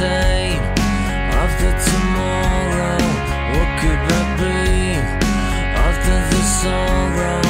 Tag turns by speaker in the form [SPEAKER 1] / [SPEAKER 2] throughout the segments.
[SPEAKER 1] same after tomorrow? What could that be after the sorrow?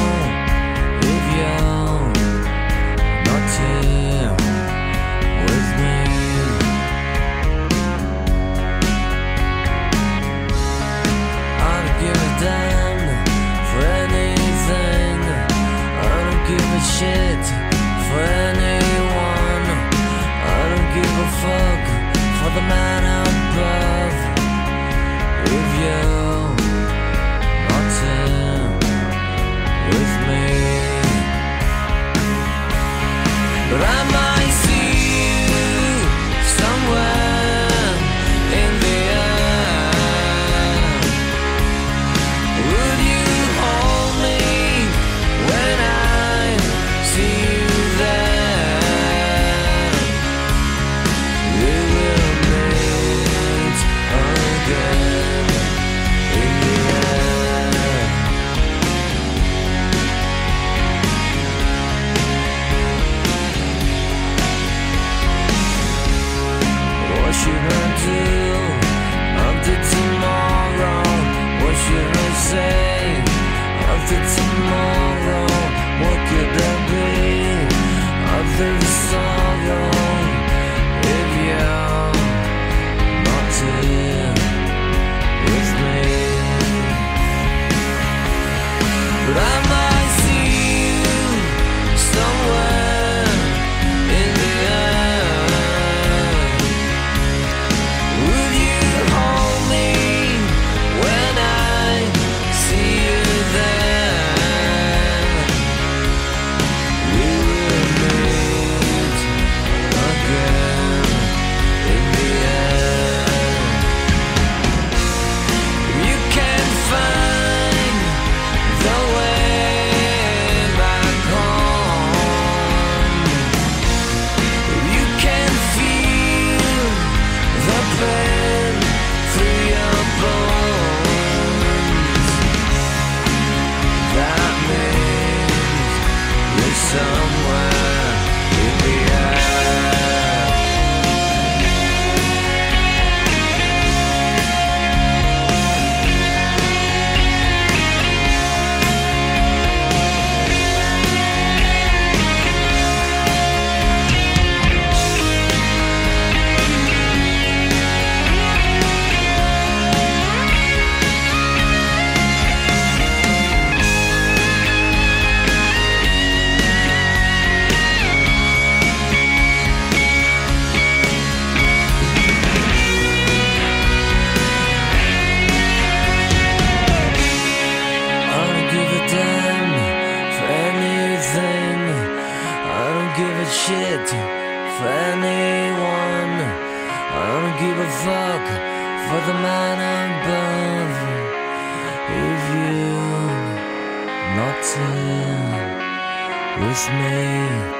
[SPEAKER 1] with me.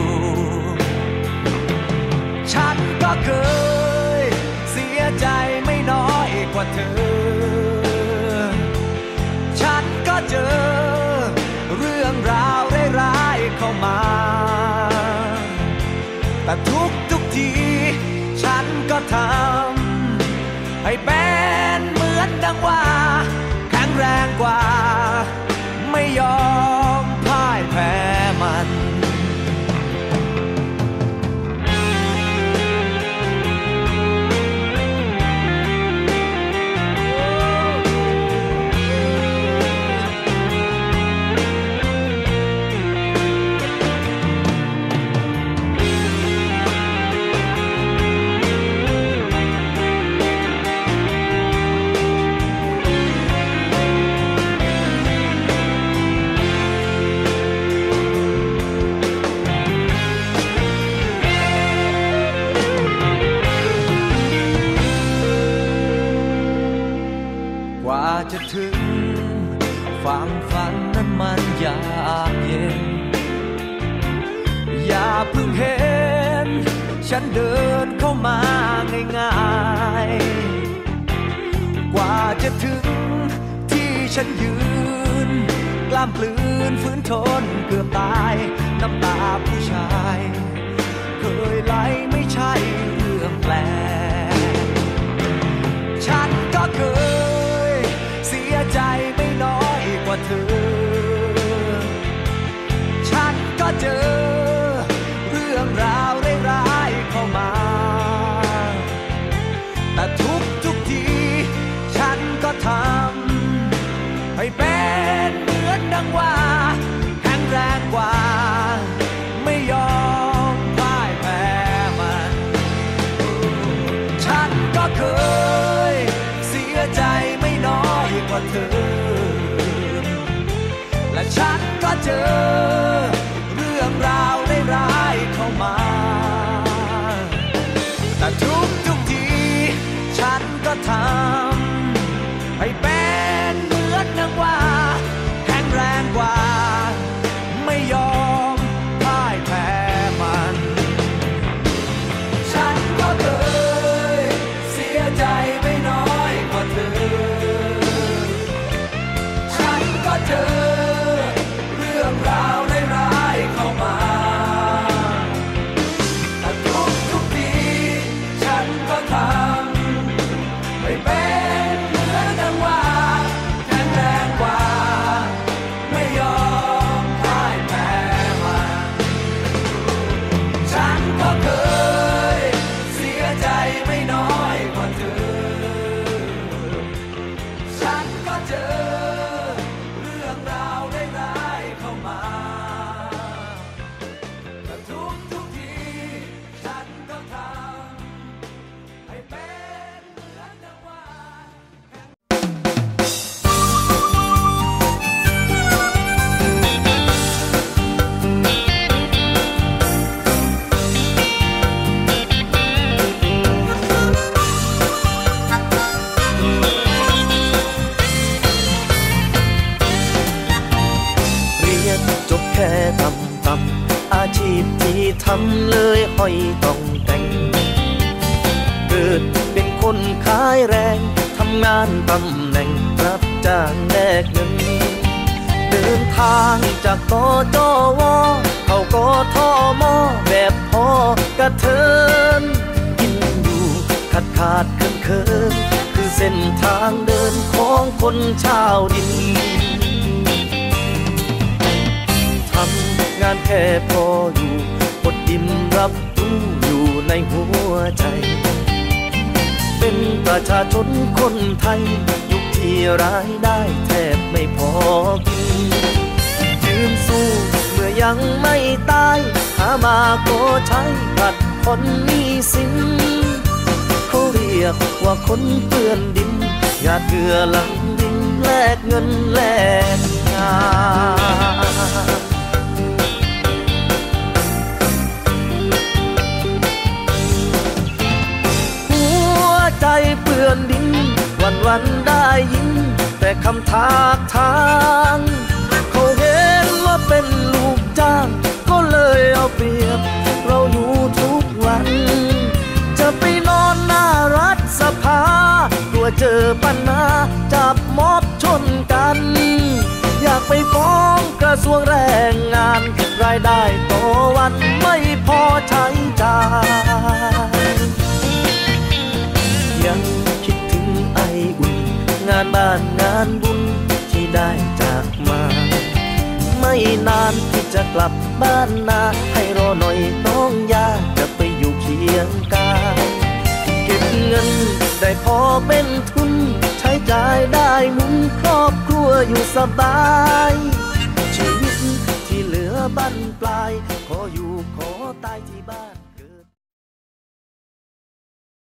[SPEAKER 1] ว่าเธอ ฉันก็เจอ เรื่องราวร้ายๆเข้ามา แต่ทุกทุกที ฉันก็ทำให้เป็นเหมือนดังว่า ถึงฝั่งฝันนั้นมันยากเย็น อย่าเพิ่งเห็น ฉันเดินเข้ามาง่ายๆ กว่าจะถึงที่ฉันยืน กล้ามกลืนฝืนทนเกือบตาย น้ำตาผู้ช อ ฉั แหน่งรั
[SPEAKER 2] บจ้างแลกเงิน เดินทางจากกจวเข้ากทมแบบพอกระเทินกินอยู่ขาดขาดเคินเคินคือเส้นทางเดินของคนชาวดินทำงานแค่พออยู่อดดินรับรู้อยู่ในหัวใจ เป็นประชาชนคนไทย ที่รายได้แทบไม่พอกินยืนสู้เมื่อยังไม่ตาย หามาก็ใช้ผัดคนมีสินเขาเรียกว่าคนเปื้อนดินหยาดเกลือหลังดินแลกเงินแลก วันได้ยิน แต่คำทากทางเขาเห็นว่าเป็นลูกจ้าง ก็เลยเอาเปรียบ เราอยู่ทุกวัน จะไปนอนหน้ารัฐสภากลัวเจอปัญหาจับม็อบชนกัน อยากไปฟ้องกระทรวงแรงงาน รายได้ต่อวันไม่พอใช้จ่ายานบ้านงานบุญที่ได้จากมา ไม่นานที่จะกลับบ้านนา ให้รอหน่อยน้องยาจะไปอยู่เคียงกายเก็บเงินได้พอเป็นทุน ใช้จ่ายได้มุนครอบครัวอยู่สบาย ชีวิตที่เหลือบั้นปลาย ขออยู่ขอตายที่บ้าน